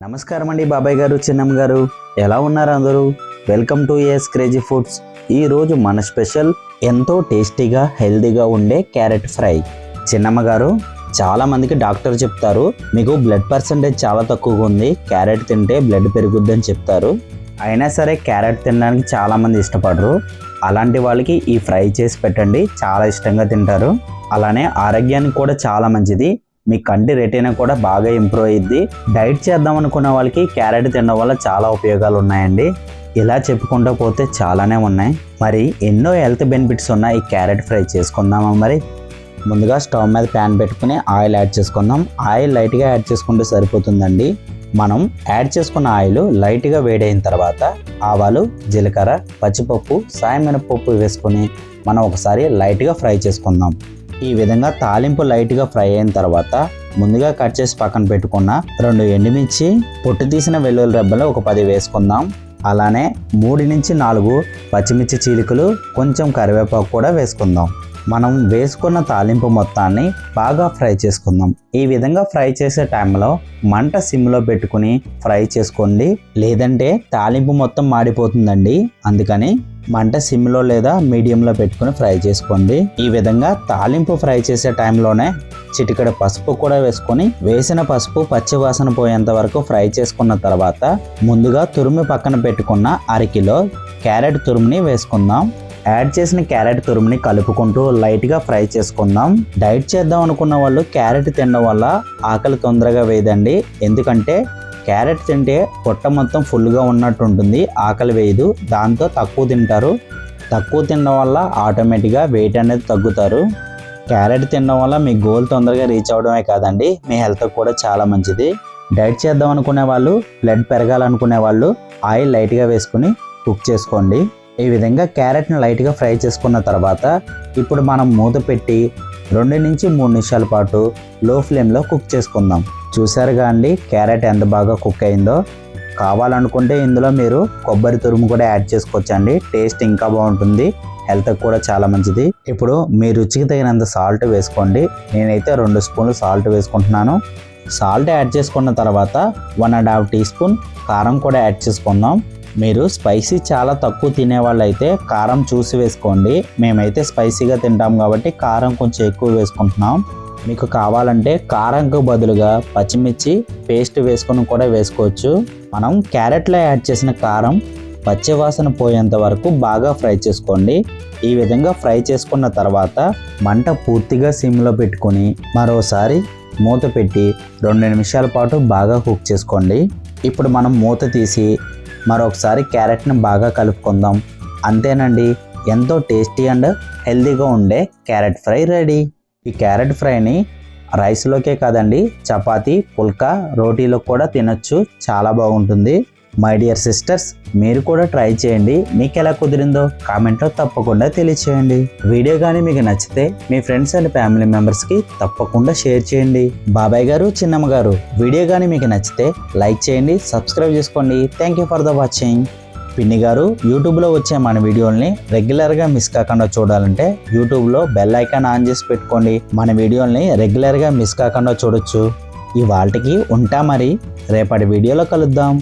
నమస్కారం అండి బాబాయ్ గారు చిన్నమ్మ గారు. ఎలా ఉన్నారు అందరూ? Welcome to S crazy foods ఈరోజు మన స్పెషల్ ఎంతో టేస్టీగా హెల్తీగా ఉండే క్యారెట్ ఫ్రై. చిన్నమ్మ గారు చాలా మందికి డాక్టర్ చెప్తారు మీకు బ్లడ్ పర్సంటేజ్ చాలా తక్కువగా ఉంది క్యారెట్ తింటే బ్లడ్ పెరుగుద్దని చెప్తారు. అయినా సరే క్యారెట్ తినడానికి చాలామంది ఇష్టపడరు. అలాంటి వాళ్ళకి ఈ ఫ్రై చేసి పెట్టండి చాలా ఇష్టంగా తింటారు. అలానే ఆరోగ్యానికి కూడా చాలా మంచిది. మీ కంటి రెటీనా కూడా బాగా ఇంప్రూవ్ అయ్యిద్ది డైట్ చేద్దాం అనుకున్న వాళ్ళకి క్యారెట్ తినడం వల్ల చాలా ఉపయోగాలు ఉన్నాయండి. ఇలా చెప్పుకుంటూ పోతే చాలానే ఉన్నాయి. మరి ఎన్నో హెల్త్ బెనిఫిట్స్ ఉన్న ఈ క్యారెట్ ఫ్రై చేసుకుందామా మరి? ముందుగా స్టవ్ మీద ప్యాన్ పెట్టుకుని ఆయిల్ యాడ్ చేసుకుందాం. ఆయిల్ లైట్గా యాడ్ చేసుకుంటే సరిపోతుందండి. మనం యాడ్ చేసుకున్న ఆయిల్ లైట్గా వేడైన తర్వాత ఆవాలు జీలకర్ర పచ్చిపప్పు సాయమినపప్పు వేసుకొని మనం ఒకసారి లైట్గా ఫ్రై చేసుకుందాం. ఈ విధంగా తాలింపు లైట్గా ఫ్రై అయిన తర్వాత ముందుగా కట్ చేసి పక్కన పెట్టుకున్న రెండు ఎండుమిర్చి పొట్టు తీసిన వెల్లుల్లి రెబ్బలు ఒక పది వేసుకుందాం. అలానే మూడు నుంచి నాలుగు పచ్చిమిర్చి చీలికలు కొంచెం కరివేపాకు కూడా వేసుకుందాం. మనం వేసుకున్న తాలింపు మొత్తాన్ని బాగా ఫ్రై చేసుకుందాం. ఈ విధంగా ఫ్రై చేసే టైంలో మంట సిమ్లో పెట్టుకుని ఫ్రై చేసుకోండి. లేదంటే తాలింపు మొత్తం మాడిపోతుందండి. అందుకని మంట సిమ్లో లేదా మీడియంలో పెట్టుకుని ఫ్రై చేసుకోండి. ఈ విధంగా తాలింపు ఫ్రై చేసే టైంలోనే చిటికడ పసుపు కూడా వేసుకొని వేసిన పసుపు పచ్చి వాసన పోయేంత వరకు ఫ్రై చేసుకున్న తర్వాత ముందుగా తురుము పక్కన పెట్టుకున్న అరకిలో క్యారెట్ తురుముని వేసుకుందాం. యాడ్ చేసిన క్యారెట్ తురుముని కలుపుకుంటూ లైట్గా ఫ్రై చేసుకుందాం. డైట్ చేద్దాం అనుకున్న వాళ్ళు క్యారెట్ తినడం వల్ల ఆకలి తొందరగా వేయదండి. ఎందుకంటే క్యారెట్ తింటే పొట్ట మొత్తం ఫుల్గా ఉన్నట్టు ఉంటుంది ఆకలి వేయదు. దాంతో తక్కువ తింటారు. తక్కువ తినడం వల్ల ఆటోమేటిక్గా వెయిట్ అనేది తగ్గుతారు. క్యారెట్ తినడం వల్ల మీ గోల్ తొందరగా రీచ్ అవడమే కాదండి మీ హెల్త్ కూడా చాలా మంచిది. డైట్ చేద్దాం అనుకునే వాళ్ళు బ్లడ్ పెరగాలనుకునే వాళ్ళు ఆయిల్ లైట్గా వేసుకుని కుక్ చేసుకోండి. ఈ విధంగా క్యారెట్ని లైట్గా ఫ్రై చేసుకున్న తర్వాత ఇప్పుడు మనం మూత పెట్టి రెండు నుంచి మూడు నిమిషాల పాటు లో ఫ్లేమ్లో కుక్ చేసుకుందాం. చూసారుగా అండి క్యారెట్ ఎంత బాగా కుక్ అయిందో. కావాలనుకుంటే ఇందులో మీరు కొబ్బరి తురుము కూడా యాడ్ చేసుకోవచ్చండి. టేస్ట్ ఇంకా బాగుంటుంది హెల్త్ కూడా చాలా మంచిది. ఇప్పుడు మీ రుచికి తగినంత సాల్ట్ వేసుకోండి. నేనైతే రెండు స్పూన్లు సాల్ట్ వేసుకుంటున్నాను. సాల్ట్ యాడ్ చేసుకున్న తర్వాత one and half teaspoon కారం కూడా యాడ్ చేసుకుందాం. మీరు స్పైసీ చాలా తక్కువ తినే వాళ్ళైతే కారం చూసి వేసుకోండి. మేమైతే స్పైసీగా తింటాం కాబట్టి కారం కొంచెం ఎక్కువ వేసుకుంటున్నాం. మీకు కావాలంటే కారంకు బదులుగా పచ్చిమిర్చి పేస్ట్ వేసుకొని కూడా వేసుకోవచ్చు. మనం క్యారెట్లో యాడ్ చేసిన కారం పచ్చివాసన పోయేంత వరకు బాగా ఫ్రై చేసుకోండి. ఈ విధంగా ఫ్రై చేసుకున్న తర్వాత మంట పూర్తిగా సిమ్లో పెట్టుకొని మరోసారి మూత పెట్టి రెండు నిమిషాల పాటు బాగా కుక్ చేసుకోండి. ఇప్పుడు మనం మూత తీసి మరొకసారి క్యారెట్ని బాగా కలుపుకుందాం. అంతేనండి ఎంతో టేస్టీ అండ్ హెల్తీగా ఉండే క్యారెట్ ఫ్రై రెడీ. ఈ క్యారెట్ ఫ్రైని రైస్లోకే కాదండి చపాతీ పుల్కా రోటీలో కూడా తినొచ్చు చాలా బాగుంటుంది. మై డియర్ సిస్టర్స్ మీరు కూడా ట్రై చేయండి. మీకు ఎలా కుదిరిందో కామెంట్లో తప్పకుండా తెలియచేయండి. వీడియో కానీ మీకు నచ్చితే మీ ఫ్రెండ్స్ అండ్ ఫ్యామిలీ మెంబర్స్కి తప్పకుండా షేర్ చేయండి. బాబాయ్ గారు చిన్నమ్మ గారు వీడియో కానీ మీకు నచ్చితే లైక్ చేయండి సబ్స్క్రైబ్ చేసుకోండి. Thank you for the watching పిన్ని గారు యూట్యూబ్లో వచ్చే మన వీడియోల్ని రెగ్యులర్గా మిస్ కాకుండా చూడాలంటే యూట్యూబ్లో బెల్ ఐకాన్ ఆన్ చేసి పెట్టుకోండి. మన వీడియోల్ని రెగ్యులర్గా మిస్ కాకుండా చూడొచ్చు. ఇవాళకి ఉంటా మరి. రేపటి వీడియోలో కలుద్దాం.